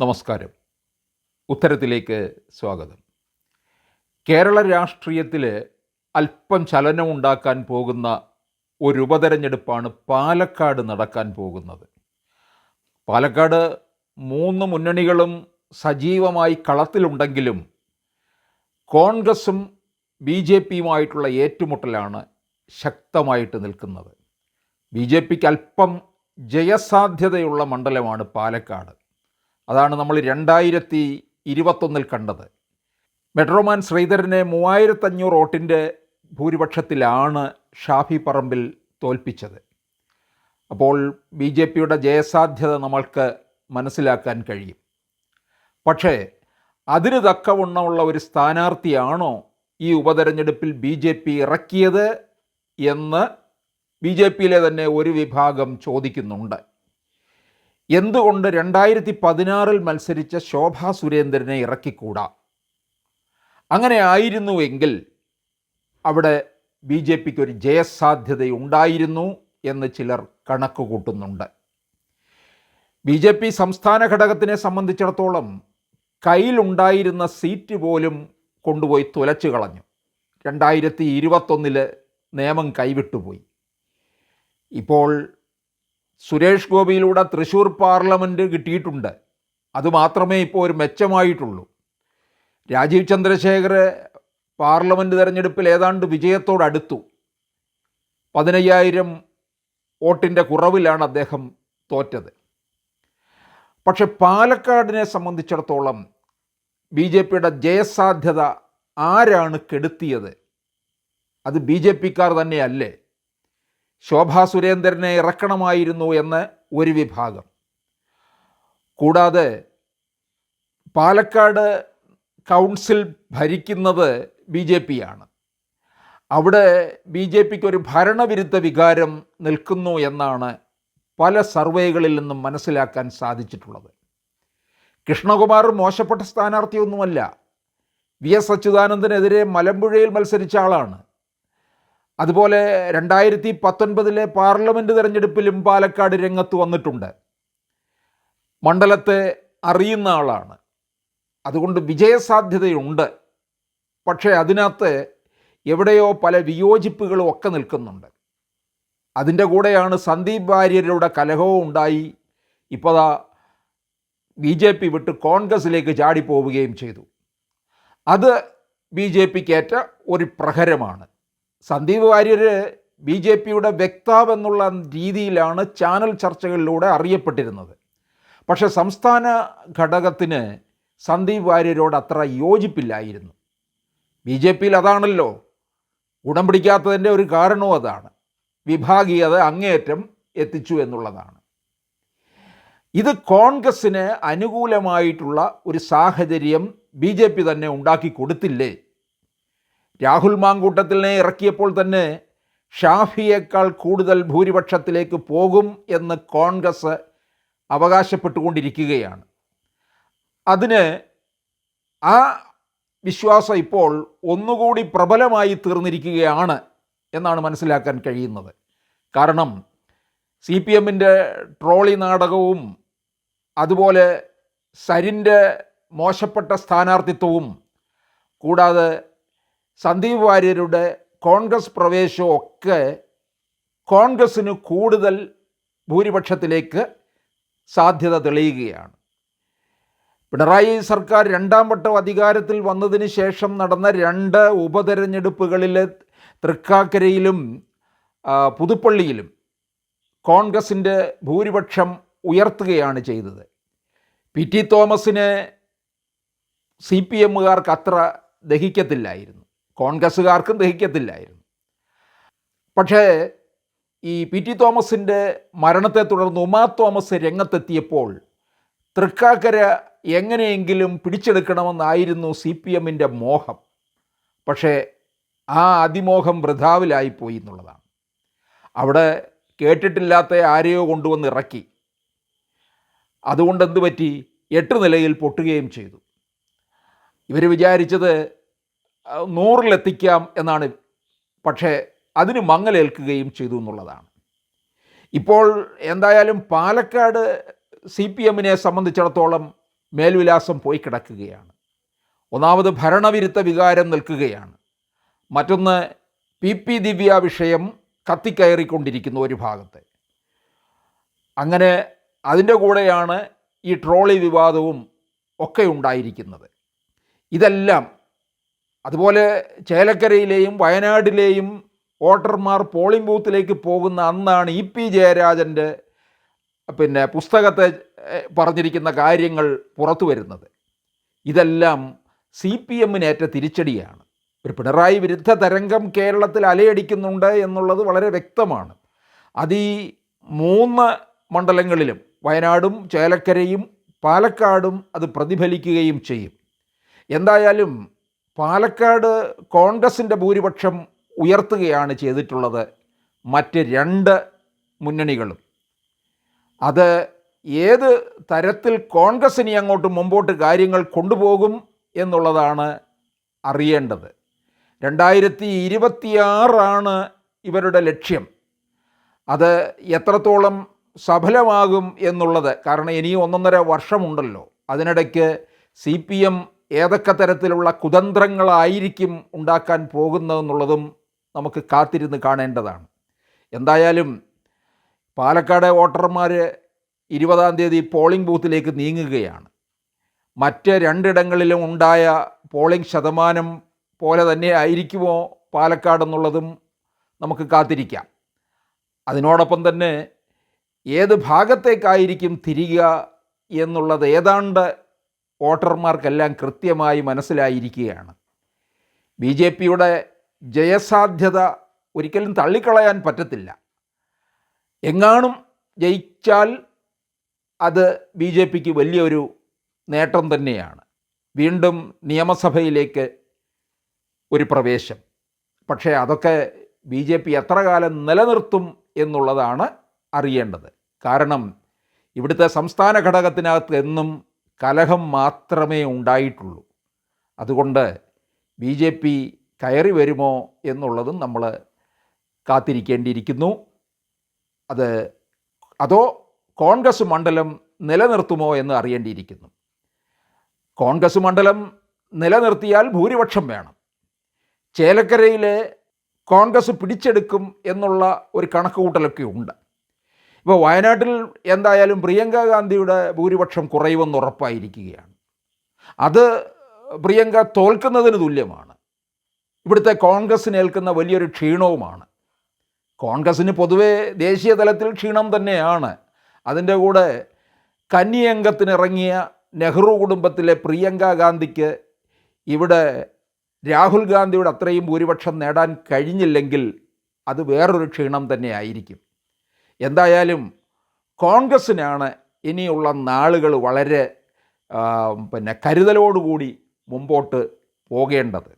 നമസ്കാരം. ഉത്തരത്തിലേക്ക് സ്വാഗതം. കേരള രാഷ്ട്രീയത്തിൽ അല്പം ചലനം ഉണ്ടാക്കാൻ പോകുന്ന ഒരു ഉപതെരഞ്ഞെടുപ്പാണ് പാലക്കാട് നടക്കാൻ പോകുന്നത്. പാലക്കാട് മൂന്ന് മുന്നണികളും സജീവമായി കളത്തിലുണ്ടെങ്കിലും കോൺഗ്രസും ബി ജെ പിയുമായിട്ടുള്ള ഏറ്റുമുട്ടലാണ് ശക്തമായിട്ട് നിൽക്കുന്നത്. ബി ജെ പിക്ക് അല്പം ജയസാധ്യതയുള്ള മണ്ഡലമാണ് പാലക്കാട്. അതാണ് നമ്മൾ രണ്ടായിരത്തി ഇരുപത്തൊന്നിൽ കണ്ടത്. മെട്രോമാൻ ശ്രീധരനെ മൂവായിരത്തഞ്ഞൂറ് വോട്ടിന്റെ ഭൂരിപക്ഷത്തിലാണ് ഷാഫി പറമ്പിൽ തോൽപ്പിച്ചത്. അപ്പോൾ ബി ജെ പിയുടെ ജയസാധ്യത നമ്മൾക്ക് മനസ്സിലാക്കാൻ കഴിയും. പക്ഷേ അതിന് തക്കവണ്ണമുള്ള ഒരു സ്ഥാനാർത്ഥിയാണോ ഈ ഉപതെരഞ്ഞെടുപ്പിൽ ബി ജെ പി ഇറക്കിയത് എന്ന് ബി ജെ പിയിലെ തന്നെ ഒരു വിഭാഗം ചോദിക്കുന്നുണ്ട്. എന്തുകൊണ്ട് രണ്ടായിരത്തി പതിനാറിൽ മത്സരിച്ച ശോഭാ സുരേന്ദ്രനെ ഇറക്കിക്കൂടാ? അങ്ങനെ ആയിരുന്നു എങ്കിൽ അവിടെ ബി ജെ പിക്ക് ഒരു ജയസാധ്യതയുണ്ടായിരുന്നു എന്ന് ചിലർ കണക്ക് കൂട്ടുന്നുണ്ട് ബി ജെ പി സംസ്ഥാന ഘടകത്തിനെ സംബന്ധിച്ചിടത്തോളം കയ്യിലുണ്ടായിരുന്ന സീറ്റ് പോലും കൊണ്ടുപോയി തുലച്ചു കളഞ്ഞു. രണ്ടായിരത്തി ഇരുപത്തൊന്നിൽ നിയമം കൈവിട്ടുപോയി. ഇപ്പോൾ സുരേഷ് ഗോപിയിലൂടെ തൃശ്ശൂർ പാർലമെന്റ് കിട്ടിയിട്ടുണ്ട്. അതുമാത്രമേ ഇപ്പോൾ ഒരു മെച്ചമായിട്ടുള്ളൂ. രാജീവ് ചന്ദ്രശേഖർ പാർലമെന്റ് തെരഞ്ഞെടുപ്പിൽ ഏതാണ്ട് വിജയത്തോടടുത്തു പതിനയ്യായിരം വോട്ടിന്റെ കുറവിലാണ് അദ്ദേഹം തോറ്റത്. പക്ഷെ പാലക്കാടിനെ സംബന്ധിച്ചിടത്തോളം ബി ജെ പിയുടെ ജയസാധ്യത ആരാണ് കെടുത്തിയത്? അത് ബി ജെ പിക്കാർ തന്നെയല്ലേ? ശോഭാ സുരേന്ദ്രനെ ഇറക്കണമായിരുന്നു എന്ന് ഒരു വിഭാഗം. കൂടാതെ പാലക്കാട് കൗൺസിൽ ഭരിക്കുന്നത് ബി ജെ പി ആണ് അവിടെ ബി ജെ പിക്ക് ഒരു ഭരണവിരുദ്ധ വികാരം നിൽക്കുന്നു എന്നാണ് പല സർവേകളിൽ നിന്നും മനസ്സിലാക്കാൻ സാധിച്ചിട്ടുള്ളത്. കൃഷ്ണകുമാർ മോശപ്പെട്ട സ്ഥാനാർത്ഥിയൊന്നുമല്ല. വി എസ് അച്യുതാനന്ദനെതിരെ മലമ്പുഴയിൽ മത്സരിച്ച ആളാണ്. അതുപോലെ രണ്ടായിരത്തി പത്തൊൻപതിലെ പാർലമെന്റ് തിരഞ്ഞെടുപ്പിലും പാലക്കാട് രംഗത്ത് വന്നിട്ടുണ്ട്. മണ്ഡലത്തെ അറിയുന്ന ആളാണ്. അതുകൊണ്ട് വിജയസാധ്യതയുണ്ട്. പക്ഷേ അതിനകത്ത് എവിടെയോ പല വിയോജിപ്പുകളും ഒക്കെ നിൽക്കുന്നുണ്ട്. അതിന്റെ കൂടെയാണ് സന്ദീപ് വാര്യരുടെ കലഹവും ഉണ്ടായി. ഇപ്പോൾ ബി ജെ പി വിട്ട് കോൺഗ്രസിലേക്ക് ചാടിപ്പോവുകയും ചെയ്തു. അത് ബി ജെ പിക്കേറ്റ ഒരു പ്രഹരമാണ്. സന്ദീപ് വാര്യർ ബി ജെ പിയുടെ വ്യക്താവ് എന്നുള്ള രീതിയിലാണ് ചാനൽ ചർച്ചകളിലൂടെ അറിയപ്പെട്ടിരുന്നത്. പക്ഷേ സംസ്ഥാന ഘടകത്തിന് സന്ദീപ് വാര്യരോട് അത്ര യോജിപ്പില്ലായിരുന്നു. ബി ജെ പിയിൽ അതാണല്ലോ. ഗുണം പിടിക്കാത്തതിന്റെ ഒരു കാരണവും അതാണ്. വിഭാഗീയത അങ്ങേയറ്റം എത്തിച്ചു എന്നുള്ളതാണ്. ഇത് കോൺഗ്രസ്സിന് അനുകൂലമായിട്ടുള്ള ഒരു സാഹചര്യം ബി ജെ പി തന്നെ ഉണ്ടാക്കി കൊടുത്തില്ലേ? രാഹുൽ മാങ്കൂട്ടത്തിനെ ഇറക്കിയപ്പോൾ തന്നെ ഷാഫിയേക്കാൾ കൂടുതൽ ഭൂരിപക്ഷത്തിലേക്ക് പോകും എന്ന് കോൺഗ്രസ് അവകാശപ്പെട്ടുകൊണ്ടിരിക്കുകയാണ്. അതിന് ആ വിശ്വാസം ഇപ്പോൾ ഒന്നുകൂടി പ്രബലമായി തീർന്നിരിക്കുകയാണ് എന്നാണ് മനസ്സിലാക്കാൻ കഴിയുന്നത്. കാരണം സി പി എമ്മിന്റെ ട്രോളി നാടകവും അതുപോലെ സരിന്റെ മോശപ്പെട്ട സ്ഥാനാർത്ഥിത്വവും കൂടാതെ സന്ദീപ് വാര്യരുടെ കോൺഗ്രസ് പ്രവേശവും ഒക്കെ കോൺഗ്രസ്സിന് കൂടുതൽ ഭൂരിപക്ഷത്തിലേക്ക് സാധ്യത തെളിയുകയാണ്. പിണറായി സർക്കാർ രണ്ടാം വട്ടം അധികാരത്തിൽ വന്നതിന് ശേഷം നടന്ന രണ്ട് ഉപതെരഞ്ഞെടുപ്പുകളിൽ തൃക്കാക്കരയിലും പുതുപ്പള്ളിയിലും കോൺഗ്രസിന്റെ ഭൂരിപക്ഷം ഉയർത്തുകയാണ് ചെയ്തത്. പി ടി തോമസിനെ സി പി എമ്മുകാർക്ക് അത്ര ദഹിക്കത്തില്ലായിരുന്നു. കോൺഗ്രസ്സുകാർക്കും ദഹിക്കത്തില്ലായിരുന്നു. പക്ഷേ ഈ പി ടി തോമസിന്റെ മരണത്തെ തുടർന്ന് ഉമാ തോമസ് രംഗത്തെത്തിയപ്പോൾ തൃക്കാക്കര എങ്ങനെയെങ്കിലും പിടിച്ചെടുക്കണമെന്നായിരുന്നു സി പി എമ്മിന്റെ മോഹം. പക്ഷേ ആ അതിമോഹം വൃഥാവിലായിപ്പോയി എന്നുള്ളതാണ്. അവിടെ കേട്ടിട്ടില്ലാത്ത ആരെയോ കൊണ്ടുവന്ന് ഇറക്കി. അതുകൊണ്ട് എന്ത് പറ്റി എട്ട് നിലയിൽ പൊട്ടുകയും ചെയ്തു. ഇവർ വിചാരിച്ചത് നൂറിലെത്തിക്കാം എന്നാണ്. പക്ഷേ അതിന് മങ്ങലേൽക്കുകയും ചെയ്തു എന്നുള്ളതാണ്. ഇപ്പോൾ എന്തായാലും പാലക്കാട് സി പി എമ്മിനെ സംബന്ധിച്ചിടത്തോളം മേൽവിലാസം പോയി കിടക്കുകയാണ്. ഒന്നാമത് ഭരണവിരുദ്ധ വികാരം നിൽക്കുകയാണ്. മറ്റൊന്ന് പി പി ദിവ്യ വിഷയം കത്തിക്കയറിക്കൊണ്ടിരിക്കുന്നു ഒരു ഭാഗത്ത്. അങ്ങനെ അതിന്റെ കൂടെയാണ് ഈ ട്രോളി വിവാദവും ഒക്കെ ഉണ്ടായിരിക്കുന്നത്. ഇതെല്ലാം അതുപോലെ ചേലക്കരയിലെയും വയനാട്ടിലെയും വോട്ടർമാർ പോളിംഗ് ബൂത്തിലേക്ക് പോകുന്ന അന്നാണ് ഇ പി ജയരാജന്റെ പിന്നെ പുസ്തകത്തെ പറഞ്ഞിരിക്കുന്ന കാര്യങ്ങൾ പുറത്തു വരുന്നത്. ഇതെല്ലാം സി പി എമ്മിനേറ്റ തിരിച്ചടിയാണ്. ഒരു പിണറായി വിരുദ്ധ തരംഗം കേരളത്തിൽ അലയടിക്കുന്നുണ്ട് എന്നുള്ളത് വളരെ വ്യക്തമാണ്. അത് മൂന്ന് മണ്ഡലങ്ങളിലും വയനാടും ചേലക്കരയും പാലക്കാടും അത് പ്രതിഫലിക്കുകയും ചെയ്യും. എന്തായാലും പാലക്കാട് കോൺഗ്രസിന്റെ ഭൂരിപക്ഷം ഉയർത്തുകയാണ് ചെയ്തിട്ടുള്ളത് മറ്റ് രണ്ട് മുന്നണികളും. അത് ഏത് തരത്തിൽ കോൺഗ്രസ് ഇനി അങ്ങോട്ട് മുമ്പോട്ട് കാര്യങ്ങൾ കൊണ്ടുപോകും എന്നുള്ളതാണ് അറിയേണ്ടത്. രണ്ടായിരത്തി ഇരുപത്തിയാറാണ് ഇവരുടെ ലക്ഷ്യം. അത് എത്രത്തോളം സഫലമാകും എന്നുള്ളത്. കാരണം ഇനിയും ഒന്നൊന്നര വർഷമുണ്ടല്ലോ. അതിനിടയ്ക്ക് സി പി എം ഏതൊക്കെ തരത്തിലുള്ള കുതന്ത്രങ്ങളായിരിക്കും ഉണ്ടാക്കാൻ പോകുന്നതെന്നുള്ളതും നമുക്ക് കാത്തിരുന്ന് കാണേണ്ടതാണ്. എന്തായാലും പാലക്കാട് വോട്ടർമാർ ഇരുപതാം തീയതി പോളിംഗ് ബൂത്തിലേക്ക് നീങ്ങുകയാണ്. മറ്റ് രണ്ടിടങ്ങളിലും ഉണ്ടായ പോളിംഗ് ശതമാനം പോലെ തന്നെ ആയിരിക്കുമോ പാലക്കാട് എന്നുള്ളതും നമുക്ക് കാത്തിരിക്കാം. അതിനോടൊപ്പം തന്നെ ഏത് ഭാഗത്തേക്കായിരിക്കും തിരിക എന്നുള്ളത് ഏതാണ്ട് വോട്ടർമാർക്കെല്ലാം കൃത്യമായി മനസ്സിലായിരിക്കുകയാണ്. ബി ജെ പിയുടെ ജയസാധ്യത ഒരിക്കലും തള്ളിക്കളയാൻ പറ്റത്തില്ല. എങ്ങാനും ജയിച്ചാൽ അത് ബി ജെ പിക്ക് വലിയൊരു നേട്ടം തന്നെയാണ്. വീണ്ടും നിയമസഭയിലേക്ക് ഒരു പ്രവേശം. പക്ഷേ അതൊക്കെ ബി ജെ പി എത്ര കാലം നിലനിർത്തും എന്നുള്ളതാണ് അറിയേണ്ടത്. കാരണം ഇവിടുത്തെ സംസ്ഥാന ഘടകത്തിനകത്ത് എന്നും കലഹം മാത്രമേ ഉണ്ടായിട്ടുള്ളൂ. അതുകൊണ്ട് ബി ജെ പി കയറി വരുമോ എന്നുള്ളതും നമ്മൾ കാത്തിരിക്കേണ്ടിയിരിക്കുന്നു. അത് അതോ കോൺഗ്രസ് മണ്ഡലം നിലനിർത്തുമോ എന്ന് അറിയേണ്ടിയിരിക്കുന്നു. കോൺഗ്രസ് മണ്ഡലം നിലനിർത്തിയാൽ ഭൂരിപക്ഷം വേണം. ചേലക്കരയിലെ കോൺഗ്രസ് പിടിച്ചെടുക്കും എന്നുള്ള ഒരു കണക്കുകൂട്ടലൊക്കെ ഉണ്ട്. ഇപ്പോൾ വയനാട്ടിൽ എന്തായാലും പ്രിയങ്ക ഗാന്ധിയുടെ ഭൂരിപക്ഷം കുറയുമെന്ന് ഉറപ്പായിരിക്കുകയാണ്. അത് പ്രിയങ്ക തോൽക്കുന്നതിന് തുല്യമാണ്. ഇവിടുത്തെ കോൺഗ്രസ്സിന് ഏൽക്കുന്ന വലിയൊരു ക്ഷീണവുമാണ്. കോൺഗ്രസ്സിന് പൊതുവേ ദേശീയ തലത്തിൽ ക്ഷീണം തന്നെയാണ്. അതിന്റെ കൂടെ കന്നിയംഗത്തിനിറങ്ങിയ നെഹ്റു കുടുംബത്തിലെ പ്രിയങ്ക ഗാന്ധിക്ക് ഇവിടെ രാഹുൽ ഗാന്ധിയുടെ അത്രയും ഭൂരിപക്ഷം നേടാൻ കഴിഞ്ഞില്ലെങ്കിൽ അത് വേറൊരു ക്ഷീണം തന്നെ ആയിരിക്കും എന്തായാലും കോൺഗ്രസ്സിനാണ് ഇനിയുള്ള നാളുകൾ വളരെ പിന്നെ കരുതലോടുകൂടി മുമ്പോട്ട് പോകേണ്ടത്.